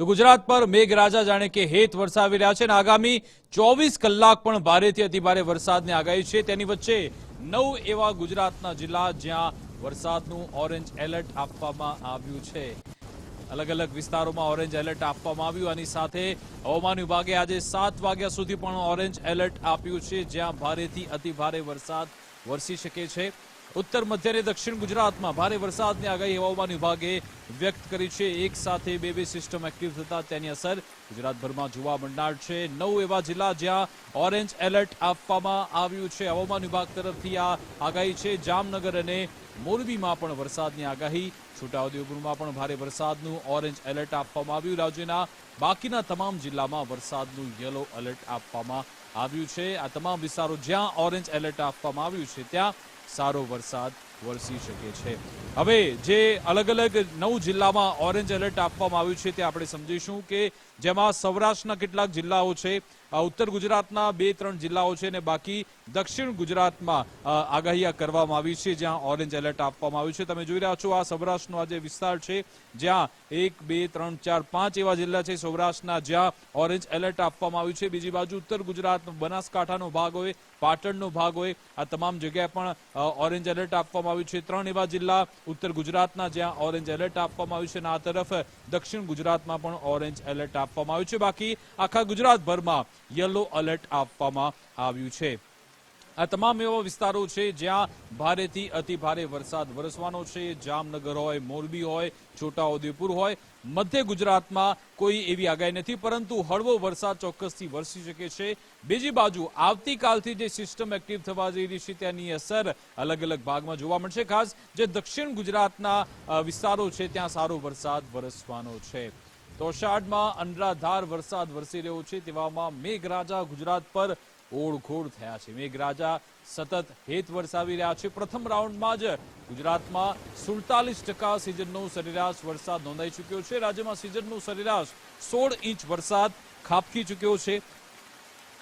તો ગુજરાત પર મેઘરાજા જાણે કે હેત વરસાવી રહ્યા છે અને આગામી ચોવીસ કલાક પણ ભારેથી અતિભારે વરસાદની આગાહી છે. તેની વચ્ચે નવ એવા ગુજરાતના જિલ્લા જ્યાં વરસાદનું ઓરેન્જ એલર્ટ આપવામાં આવ્યું છે. અલગ અલગ વિસ્તારોમાં ઓરેન્જ એલર્ટ આપવામાં આવ્યું. આની સાથે હવામાન વિભાગે આજે સાત વાગ્યા સુધી પણ ઓરેન્જ એલર્ટ આપ્યું છે, જ્યાં ભારેથી અતિભારે વરસાદ વરસી શકે છે. ઉત્તર, મધ્ય અને દક્ષિણ ગુજરાતમાં ભારે વરસાદની આગાહી હવામાન વિભાગે વ્યક્ત કરી છે. એક સાથે બે બે સિસ્ટમ એક્ટિવ થતા તેની અસર ગુજરાતભરમાં જોવા મળનાર છે. નવ એવા જિલ્લા જ્યાં ઓરેન્જ એલર્ટ આપવામાં આવ્યું છે. હવામાન વિભાગ તરફથી આ આગાહી છે. જામનગર અને મોરબીમાં પણ વરસાદની આગાહી. છોટાઉદેપુરમાં પણ ભારે વરસાદનું ઓરેન્જ એલર્ટ આપવામાં આવ્યું. રાજ્યના બાકીના તમામ જિલ્લામાં વરસાદનું યલો એલર્ટ આપવામાં આવ્યું છે. આ તમામ વિસ્તારો જ્યાં ઓરેન્જ એલર્ટ આપવામાં આવ્યું છે, ત્યાં સારો વરસાદ વરસી શકે છે. હવે જે અલગ અલગ નવ જિલ્લામાં ઓરેન્જ એલર્ટ આપવામાં આવ્યું છે તે આપણે સમજીશું કે જેમાં સૌરાષ્ટ્રના કેટલાક જિલ્લાઓ છે ઉત્તર ગુજરાતના બે ત્રણ જિલ્લાઓ છે અને બાકી દક્ષિણ ગુજરાતમાં આગાહી કરવામાં આવી છે જ્યાં ઓરેન્જ એલર્ટ આપવામાં આવ્યું છે. તમે જોઈ રહ્યા છો આ સૌરાષ્ટ્રનો આ જે વિસ્તાર છે, જ્યાં એક, બે, ત્રણ, ચાર, પાંચ એવા જિલ્લા છે સૌરાષ્ટ્રના જ્યાં ઓરેન્જ એલર્ટ આપવામાં આવ્યું છે. બીજી બાજુ ઉત્તર ગુજરાતનો બનાસકાંઠાનો ભાગ હોય, પાટણનો ભાગ હોય, આ તમામ જગ્યાએ પણ ઓરેન્જ એલર્ટ આપવામાં આવ્યું છે. ત્રણ એવા જિલ્લા ઉત્તર ગુજરાતના જ્યાં ઓરેન્જ એલર્ટ આપવામાં આવ્યું છે અને આ તરફ દક્ષિણ ગુજરાતમાં પણ ઓરેન્જ એલર્ટ આપવામાં આવ્યું છે. બાકી આખા ગુજરાતભરમાં યલો એલર્ટ આપવામાં આવ્યું છે. આ તમામ એવા વિસ્તારો છે જ્યાં ભારેથી અતિ ભારે વરસાદ વરસવાનો છે. જામનગર હોય, મોરબી હોય, છોટાઉદેપુર હોય, મધ્ય ગુજરાતમાં કોઈ એવી આગાહી નથી, પરંતુ હળવો વરસાદ ચોક્કસથી વરસી શકે છે. બીજી બાજુ, આવતીકાલથી જે સિસ્ટમ એક્ટિવ થવા જઈ રહી છે તેની અસર અલગ અલગ ભાગમાં જોવા મળશે. ખાસ જે દક્ષિણ ગુજરાતના વિસ્તારો છે ત્યાં સારો વરસાદ વરસવાનો છે. તો અષાઢમાં અનરાધાર વરસાદ વરસી રહ્યો છે. તેવામાં મેઘરાજા ગુજરાત પર ઓળઘોળ થયા છે. મેઘરાજા સતત હેત વરસાવી રહ્યા છે. પ્રથમ રાઉન્ડમાં જ ગુજરાતમાં સુડતાલીસ ટકા સિઝનનો સરેરાશ વરસાદ નોંધાઈ ચૂક્યો છે. રાજ્યમાં સિઝનનો સરેરાશ સોળ ઇંચ વરસાદ ખાબકી ચૂક્યો છે.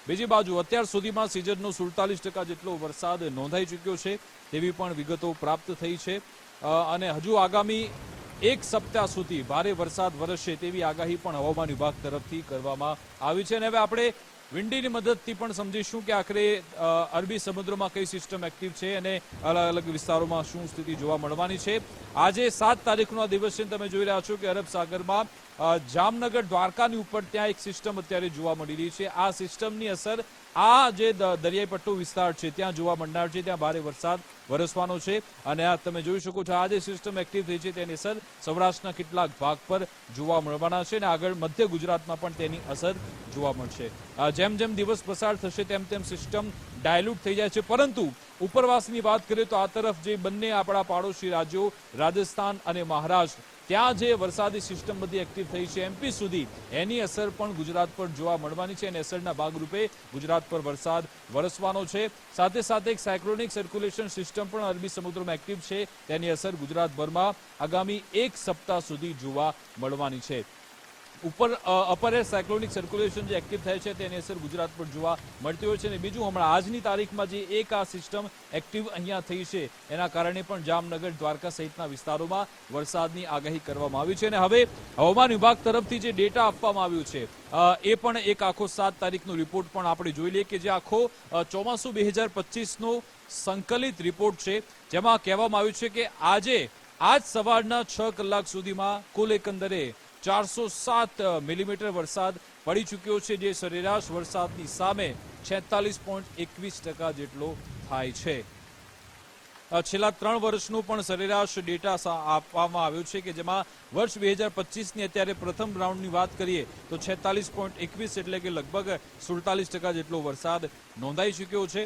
બીજી બાજુ અત્યાર સુધીમાં સિઝનનો સુડતાલીસ ટકા જેટલો વરસાદ નોંધાઈ ચૂક્યો છે તેવી પણ વિગતો પ્રાપ્ત થઈ છે. અને હજુ આગામી એક સપ્તાહ સુધી ભારે વરસાદ વરસશે તેવી આગાહી પણ હવામાન વિભાગ તરફથી કરવામાં આવી છે. અને હવે આપણે વિન્ડીની મદદથી પણ સમજીશું કે આખરે અરબી સમુદ્રમાં કઈ સિસ્ટમ એક્ટિવ છે અને અલગ અલગ વિસ્તારોમાં શું સ્થિતિ જોવા મળવાની છે. આજે સાત તારીખનો દિવસ છે તમે જોઈ રહ્યા છો કે અરબ સાગરમાં જામનગર દ્વારકાની ઉપર ત્યાં એક સિસ્ટમ અત્યારે જોવા મળી રહી છે. આ સિસ્ટમની અસર આ જે દરિયાઈ પટ્ટો વિસ્તાર છે, ત્યાં જોવા મળનાર છે. ત્યાં ભારે વરસાદ વરસવાનો છે. અને આ તમે જોઈ શકો છો, આ જે સિસ્ટમ એક્ટિવ થઈ છે, તેની અસર સૌરાષ્ટ્રના કેટલાક ભાગ પર જોવા મળવાના છે અને આગળ મધ્ય ગુજરાતમાં પણ તેની અસર જોવા મળશે. જેમ જેમ દિવસ પસાર થશે, તેમ તેમ સિસ્ટમ ડાયલ્યુટ થઈ જાય છે. પરંતુ ઉપરવાસની વાત કરીએ તો આ તરફ જે બંને આપણા પાડોશી રાજ્યો, રાજસ્થાન અને મહારાષ્ટ્ર ત્યાં જે વરસાદી સિસ્ટમ બધી એક્ટિવ થઈ છે. એમપી સુધી એની અસર પણ ગુજરાત પર જોવા મળવાની છે અને અસરના ભાગરૂપે ગુજરાત પર વરસાદ વરસવાનો છે. સાથે સાથે એક સાયક્લોનિક સર્ક્યુલેશન સિસ્ટમ પણ અરબી સમુદ્રમાં એક્ટિવ છે. તેની અસર ગુજરાતભરમાં આગામી એક સપ્તાહ સુધી જોવા મળવાની છે. ઉપર અપર એર સાયક્લોનિક સર્ક્યુલેશન જે એક્ટિવ થાય છે તેની અસર ગુજરાત પર જોવા મળતી હોય છે અને બીજું હમણાં આજની તારીખમાં જે એક આ સિસ્ટમ એક્ટિવ અહીંયા થઈ છે, એના કારણે પણ જામનગર, દ્વારકા સહિતના વિસ્તારોમાં વરસાદની આગાહી કરવામાં આવી છે અને હવે હવામાન વિભાગ તરફથી જે ડેટા આપવામાં આવ્યું છે એ પણ એક આખો સાત તારીખનો રિપોર્ટ પણ આપણે જોઈ લઈએ કે જે આખો ચોમાસું બે હજાર પચીસનો સંકલિત રિપોર્ટ છે, જેમાં કહેવામાં આવ્યું છે કે આજે, આજ સવારના છ કલાક સુધીમાં કુલ એકંદરે ચારસો સાત મિલીમીટર વરસાદ પડી ચૂક્યો છે, જે સરેરાશ વરસાદની સામે છેતાલીસ પોઈન્ટ એકવીસ ટકા જેટલો થાય છે. છેલ્લા ત્રણ વર્ષનું પણ સરેરાશ ડેટા આપવામાં આવ્યો છે કે જેમાં વર્ષ બે હજાર પચીસની અત્યારે પ્રથમ રાઉન્ડની વાત કરીએ તો છેતાલીસ પોઈન્ટ એકવીસ એટલે કે લગભગ સુડતાલીસ ટકા જેટલો વરસાદ નોંધાઈ ચૂક્યો છે.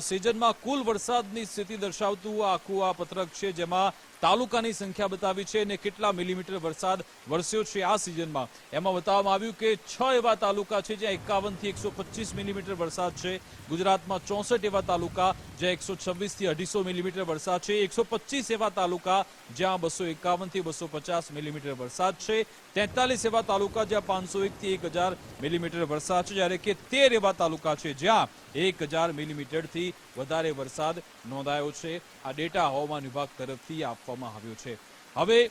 સિઝનમાં કુલ વરસાદની સ્થિતિ દર્શાવતું આખું આ પત્રક છે, જેમાં તાલુકાની સંખ્યા બતાવી છે અને કેટલા મિલીમીટર વરસાદ વરસ્યો છે આ સિઝનમાં? એમાં બતાવવામાં આવ્યું કે છ એવા તાલુકા છે જ્યાં એકાવનથી એકસો પચીસ મિલીમીટર વરસાદ છે. ગુજરાતમાં ચોસઠ એવા તાલુકા જ્યાં એકસો છવ્વીસથી અઢીસો મિલીમીટર વરસાદ છે. એકસો પચીસ એવા તાલુકા જ્યાં બસો એકાવનથી બસો પચાસ મિલીમીટર વરસાદ છે. તેતાલીસ એવા તાલુકા જ્યાં પાંચસો એક થી એક હજાર મિલીમીટર વરસાદ છે. જ્યારે કે તેર એવા તાલુકા છે જ્યાં એક હજાર મિલીમીટરથી વધારે વરસાદ નોંધાયો છે. આ ડેટા હવામાન વિભાગ તરફથી આપવામાં આવ્યું છે. હવે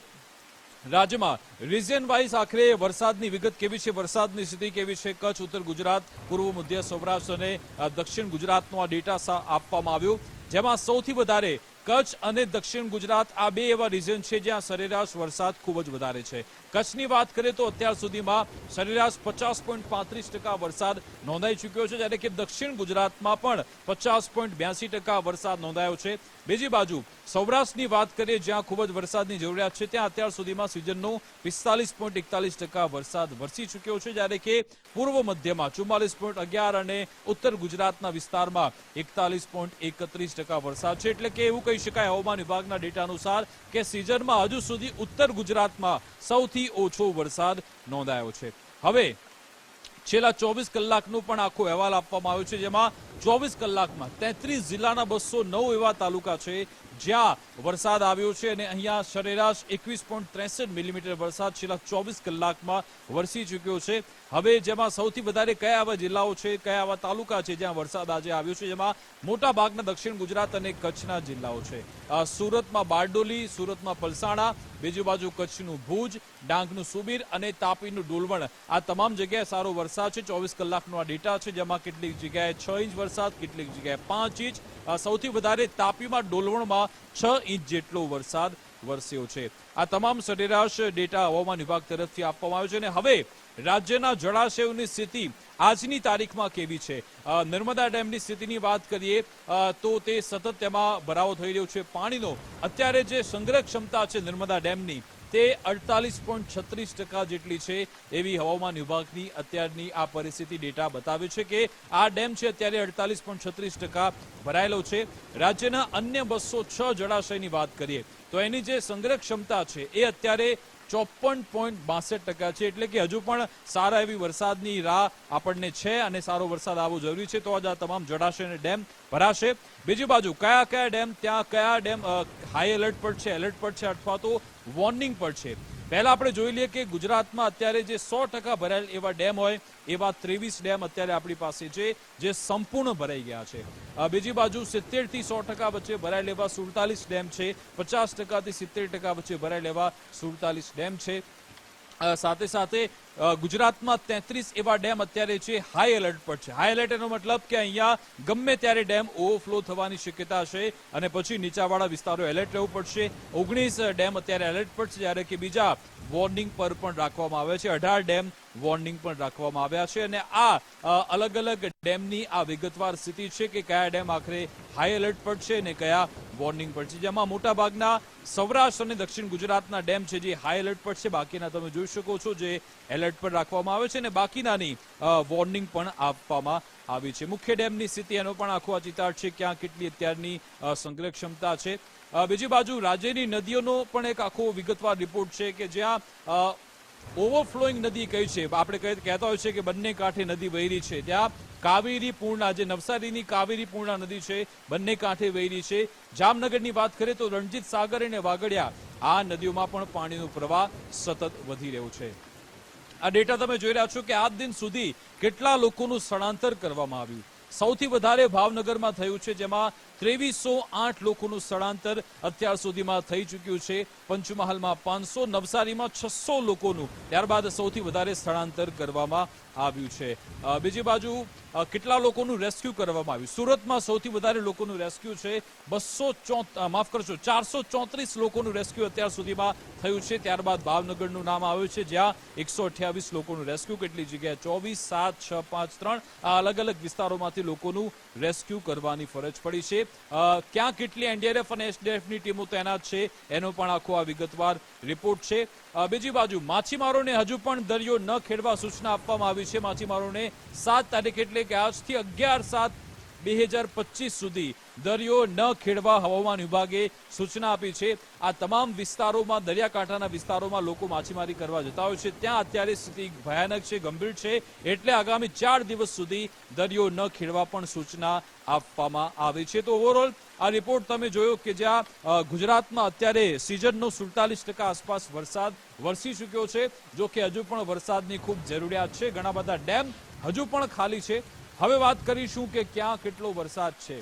રાજ્યમાં રિજિયન વાઇઝ આખરે વરસાદની વિગત કેવી છે? વરસાદની સ્થિતિ કેવી છે? કચ્છ, ઉત્તર ગુજરાત, પૂર્વ મધ્ય સૌરાષ્ટ્ર અને દક્ષિણ ગુજરાતનો આ ડેટા આપવામાં આવ્યો. જેમાં સૌથી વધારે કચ્છ અને દક્ષિણ ગુજરાત આ બે એવા રિજન છે જ્યાં સરેરાશ વરસાદ ખૂબ જ વધારે છે. કચ્છની વાત કરીએ તો અત્યાર સુધીમાં સરેરાશ પચાસ પોઈન્ટ પાંત્રીસ ટકા વરસાદ નોંધાઈ ચૂક્યો છે, જ્યારે કે દક્ષિણ ગુજરાતમાં પણ પચાસ પોઈન્ટ બ્યાસી ટકા વરસાદ નોંધાયો છે. બીજી બાજુ સૌરાષ્ટ્રની વાત કરીએ, જ્યાં ખૂબ જ વરસાદની જરૂરિયાત છે, ત્યાં અત્યાર સુધીમાં સિઝનનો પિસ્તાલીસ પોઈન્ટ એકતાલીસ ટકા વરસાદ વરસી ચૂક્યો છે, જ્યારે કે પૂર્વ મધ્યમાં ચુમ્માલીસ પોઈન્ટ અગિયાર અને ઉત્તર ગુજરાતના વિસ્તારમાં એકતાલીસ પોઈન્ટ એકત્રીસ ટકા વરસાદ છે. એટલે કે એવું કહી શકાય, હવામાન વિભાગના ડેટા અનુસાર કે સિઝનમાં હજુ સુધી ઉત્તર ગુજરાતમાં સૌથી ઓછો વરસાદ નોંધાયો છે. હવે છેલ્લા ચોવીસ કલાકનો પણ આખો અહેવાલ આપવામાં આવ્યો છે, જેમાં ચોવીસ કલાકમાં તેત્રીસ જિલ્લાના બસો નવ એવા તાલુકા છે જ્યાં વરસાદ આવ્યો છે અને અહીંયા સરેરાશ એકવીસ પોઈન્ટ ત્રેસઠ મિલીમીટર વરસાદ છેલ્લા ચોવીસ કલાકમાં વરસી ચૂક્યો છે. હવે જેમાં સૌથી વધારે કયા આવા જિલ્લાઓ છે, કયા આવા તાલુકા છે જ્યાં વરસાદ આજે આવ્યો છે, જેમાં મોટા ભાગના દક્ષિણ ગુજરાત અને કચ્છના જિલ્લાઓ છે. સુરતમાં બારડોલી, સુરતમાં પલસાણા, બીજી બાજુ કચ્છનું ભુજ, ડાંગનું સુબીર અને તાપીનું ડોલવણ. આ તમામ જગ્યાએ સારો વરસાદ છે. ચોવીસ કલાકનો આ ડેટા છે જેમાં કેટલીક જગ્યાએ છ ઇંચ વરસાદ કેટલીક જગ્યાએ પાંચ ઇંચ. સૌથી વધારે તાપીમાં ડોલવણમાં છ ઇંચ જેટલો વરસાદ વરસ્યો છે. આ તમામ સરેરાશ ડેટા હવામાન વિભાગ તરફથી આપવામાં આવ્યો છે અને હવે રાજ્યના જળાશયોની સ્થિતિ આજની તારીખમાં કેવી છે? નર્મદા ડેમની સ્થિતિની વાત કરીએ તો તે સતત તેમાં ભરાવો થઈ રહ્યો છે. પાણીનો અત્યારે જે સંગ્રહ ક્ષમતા છે નર્મદા ડેમની તે અડતાલીસ પોઈન્ટ છત્રીસ ટકા જેટલી છે એવી હવામાન વિભાગની અત્યારની આ પરિસ્થિતિ ડેટા બતાવે છે કે આ ડેમ છે અત્યારે અડતાલીસ પોઈન્ટ છત્રીસ ટકા ભરાયેલો છે. રાજ્યના અન્ય બસો છ જળાશયની વાત કરીએ તો એની જે સંગ્રહ ક્ષમતા છે એ અત્યારે ચોપન પોઈન્ટ બાસઠ ટકા છે. એટલે કે હજુ પણ સારા એવી વરસાદની રાહ આપણને છે અને સારો વરસાદ આવવો જરૂરી છે. તો જ આ તમામ જળાશય ડેમ ભરાશે. બીજી બાજુ, કયા કયા ડેમ, ત્યાં કયા ડેમ હાઈ એલર્ટ પર છે? એલર્ટ પર છે અથવા તો વોર્નિંગ પર છે? પહેલા આપણે જોઈ લઈએ કે ગુજરાતમાં અત્યારે જે સો ટકા ભરાયેલ એવા ડેમ હોય, એવા ત્રેવીસ ડેમ અત્યારે આપણી પાસે છે, જે સંપૂર્ણ ભરાઈ ગયા છે. બીજી બાજુ સિત્તેરથી સો ટકા વચ્ચે ભરાયેલ એવા સુડતાલીસ ડેમ છે, પચાસ ટકાથી સિત્તેર ટકા વચ્ચે ભરાયેલ એવા સુડતાલીસ ડેમ છે. સાથે સાથે ગુજરાતમાં તેત્રીસ એવા ડેમ અત્યારે છે હાઈ એલર્ટ પર છે. હાઈ એલર્ટ એનો મતલબ કે અહીંયા ગમે ત્યારે ડેમ ઓવરફ્લો થવાની શક્યતા છે અને પછી નીચાવાળા વિસ્તારો એલર્ટ રહેવું પડશે. ઓગણીસ ડેમ અત્યારે એલર્ટ પર છે, જ્યારે કે બીજા વોર્નિંગ પર પણ રાખવામાં આવ્યા છે. અઢાર ડેમ વોર્નિંગ પણ રાખવામાં આવ્યા છે અને આ અલગ અલગ ડેમની આ વિગતવાર સ્થિતિ છે કે કયા ડેમ આખરે હાઈ એલર્ટ પર છે અને કયા વોર્નિંગ પર છે. જેમાં મોટા ભાગના સૌરાષ્ટ્ર અને દક્ષિણ ગુજરાતના ડેમ છે જે હાઈ એલર્ટ પર છે. બાકીના તમે જોઈ શકો છો જે એલર્ટ પર રાખવામાં આવે છે અને બાકીનાની વોર્નિંગ પણ આપવામાં આવી છે. મુખ્ય ડેમની સ્થિતિ એનો પણ આખો આ ચિતાર છે. ક્યાં કેટલી અત્યારની સંગ્રહ ક્ષમતા છે. બીજી બાજુ રાજ્યની નદીઓનો પણ એક આખો વિગતવાર રિપોર્ટ છે કે જ્યાં ઓવરફ્લોઈંગ નદી કઈ છે? આપણે કહેતા હોય છે કે બંને કાંઠે નદી વહેરી છે. ત્યાં કાવેરી પૂર્ણા જે નવસારીની કાવેરી પૂર્ણા નદી છે, બંને કાંઠે વહેરી છે. જામનગરની વાત કરીએ તો રણજીત સાગર અને વાગડિયા, આ નદીઓમાં પણ પાણીનો પ્રવાહ સતત વધી રહ્યો છે. આ ડેટા તમે જોઈ રહ્યા છો કે આજ દિન સુધી કેટલા લોકોનું સ્થળાંતર કરવામાં આવ્યું. સૌથી વધારે ભાવનગરમાં થયું છે, જેમાં ત્રેવીસો આઠ લોકોનું સ્થળાંતર અત્યાર સુધીમાં થઈ ચૂક્યું છે. પંચમહાલમાં પાંચસો, નવસારીમાં છસો લોકોનું ત્યારબાદ સૌથી વધારે સ્થળાંતર કરવામાં આવ્યું છે. બીજી બાજુ કેટલા લોકોનું રેસ્ક્યુ કરવામાં આવ્યું? સુરતમાં સૌથી વધારે લોકોનું રેસ્ક્યુ છે. બસો માફ કરશો ચારસો ચોત્રીસ લોકોનું રેસ્ક્યુ અત્યાર સુધીમાં થયું છે. ત્યારબાદ ભાવનગરનું નામ આવ્યું છે, જ્યાં એકસો અઠ્યાવીસ લોકોનું રેસ્ક્યુ, કેટલી જગ્યાએ? ચોવીસ, સાત, છ, પાંચ, ત્રણ, આ અલગ અલગ વિસ્તારોમાંથી લોકોનું રેસ્ક્યુ કરવાની ફરજ પડી છે. ક્યાં કેટલી એનડીઆરએફ અને એસડીએફની ટીમો તૈનાત છે, એનો પણ આખો આ વિગતવાર રિપોર્ટ છે. બીજી બાજુ, માછીમારોને હજુ પણ દરિયો ન ખેડવા સૂચના આપવામાં આવી છે. માછીમારોને સાત તારીખ એટલે કે આજથી અગિયાર સાત બે હજાર પચીસ સુધી દરિયો ન ખેડવા હવામાન વિભાગે સૂચના આપી છે. આ તમામ વિસ્તારોમાં, દરિયાકાંઠાના વિસ્તારોમાં લોકો માછીમારી કરવા જતા હોય છે. ત્યાં અત્યારે સ્થિતિ ભયાનક છે, ગંભીર છે. એટલે આગામી ચાર દિવસ સુધી દરિયો ન ખેડવા પણ સૂચના આપવામાં આવી છે. તો ઓવરઓલ આ રિપોર્ટ તમે જોયો કે જ્યાં ગુજરાતમાં અત્યારે સિઝનનો સુડતાલીસ ટકા આસપાસ વરસાદ વરસી ચૂક્યો છે. જો કે હજુ પણ વરસાદની ખૂબ જરૂરિયાત છે. ઘણા બધા ડેમ હજુ પણ ખાલી છે. હવે વાત કરીશું કે ક્યાં કેટલો વરસાદ છે.